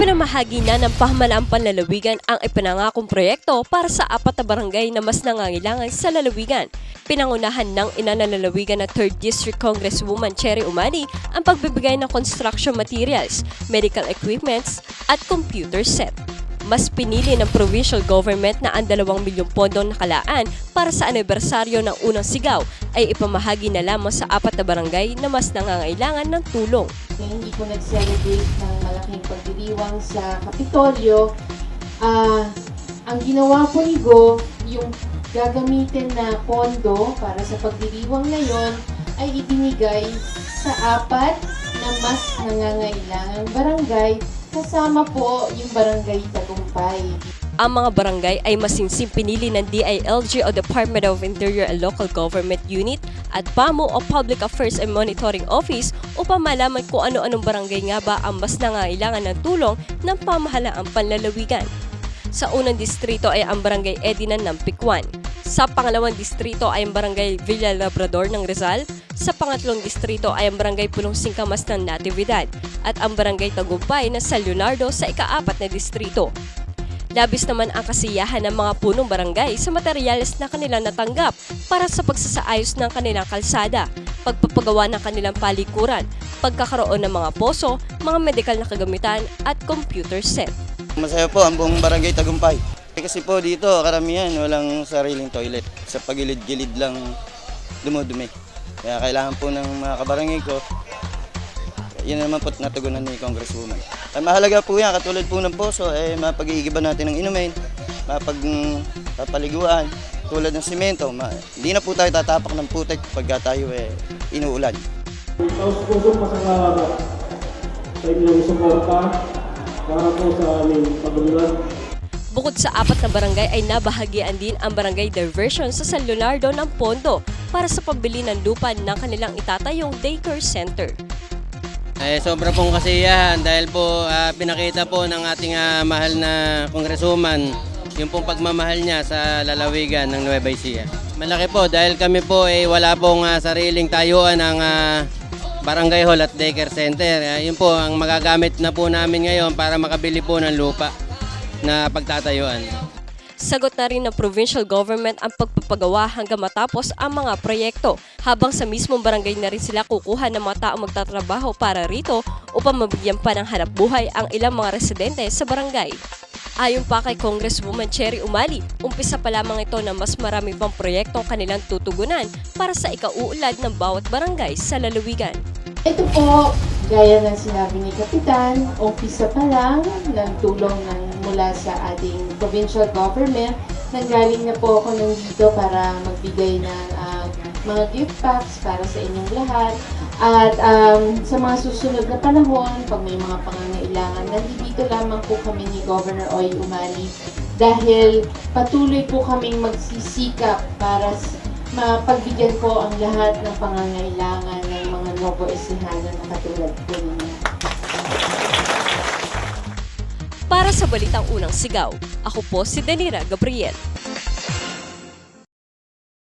Ipinamahagi na ng pahamalaan panlalawigan ang ipinangakong proyekto para sa apat na barangay na mas nangangailangan sa lalawigan. Pinangunahan ng ina lalawigan na 3rd District Congresswoman Cherry Umali ang pagbibigay ng construction materials, medical equipments at computer set. Mas pinili ng provincial government na ang 2 milyong pondong nakalaan para sa anibersaryo ng unang sigaw ay ipamahagi na lamang sa apat na barangay na mas nangangailangan ng tulong. hindi ko nag-celebrate ng malaking pagdiriwang sa Kapitolyo. Ah, ang ginawa po ni yung gagamitin na pondo para sa pagdiriwang na yon ay ibinigay sa apat na mas nangangailangang barangay kasama po yung barangay Tagumpay. Ang mga barangay ay masinsing pinili ng DILG o Department of Interior and Local Government Unit at PAMO o Public Affairs and Monitoring Office upang malaman kung ano-anong barangay nga ba ang mas nangailangan ng tulong ng pamahalaang panlalawigan. Sa unang distrito ay ang barangay Edinan ng Pikwan. Sa pangalawang distrito ay ang barangay Villa Labrador ng Rizal. Sa pangatlong distrito ay ang barangay Pulong Singkamas ng Natividad at ang barangay Tagumpay na San Leonardo sa ikaapat na distrito. Labis naman ang kasiyahan ng mga punong barangay sa materyales na kanilang natanggap para sa pagsasaayos ng kanilang kalsada, pagpapagawa ng kanilang palikuran, pagkakaroon ng mga poso, mga medikal na kagamitan at computer set. Masaya po ang buong barangay Tagumpay. Kasi po dito, karamihan walang sariling toilet. Sa pagilid-gilid lang dumudumi. Kaya kailangan po ng mga kabarangay ko, yun naman po natugunan ni Congresswoman. Ay, mahalaga po yan, katulad po ng poso, eh, mapag-iigiban natin ng inumin, mapag papaliguan, tulad ng simento. Hindi na po tayo tatapak ng putek pagka tayo eh, inuulan. Taus-pusong pasalamat sa inyong suporta para po sa aming pagululan. Bukod sa apat na barangay ay nabahagian din ang barangay diversion sa San Leonardo ng Pondo para sa pambili ng lupa ng kanilang itatayong daycare center. Eh, sobra pong kasiyahan dahil po ah, pinakita po ng ating ah, mahal na congresswoman yung pong pagmamahal niya sa lalawigan ng Nueva Ecija. Malaki po dahil kami po ay wala pong ah, sariling tayuan ng ah, barangay hall at daycare center. Ah, yun po ang magagamit na po namin ngayon para makabili po ng lupa na pagtatayuan. Sagot na rin ng provincial government ang pagpapagawa hanggang matapos ang mga proyekto, habang sa mismong barangay na rin sila kukuha ng mga taong magtatrabaho para rito upang mabigyan pa ng hanap buhay ang ilang mga residente sa barangay. Ayon pa kay Congresswoman Cherry Umali, umpisa pa lamang ito na mas marami pang proyektong kanilang tutugunan para sa ikauulad ng bawat barangay sa lalawigan. Ito po, gaya ng sinabi ni Kapitan, umpisa pa lang ng tulong ng mula sa ating provincial government. Nanggaling na po ako nandito para magbigay ng ah, mga gift packs para sa inyong lahat. At um, sa mga susunod na panahon, pag may mga pangangailangan, nandito lamang po kami ni Governor Oy Umali dahil patuloy po kaming magsisikap para mapagbigyan po ang lahat ng pangangailangan ng mga Novo Ecijano na katulad po ninyo. Para sa Balitang Unang Sigaw, ako po si Danira Gabriel.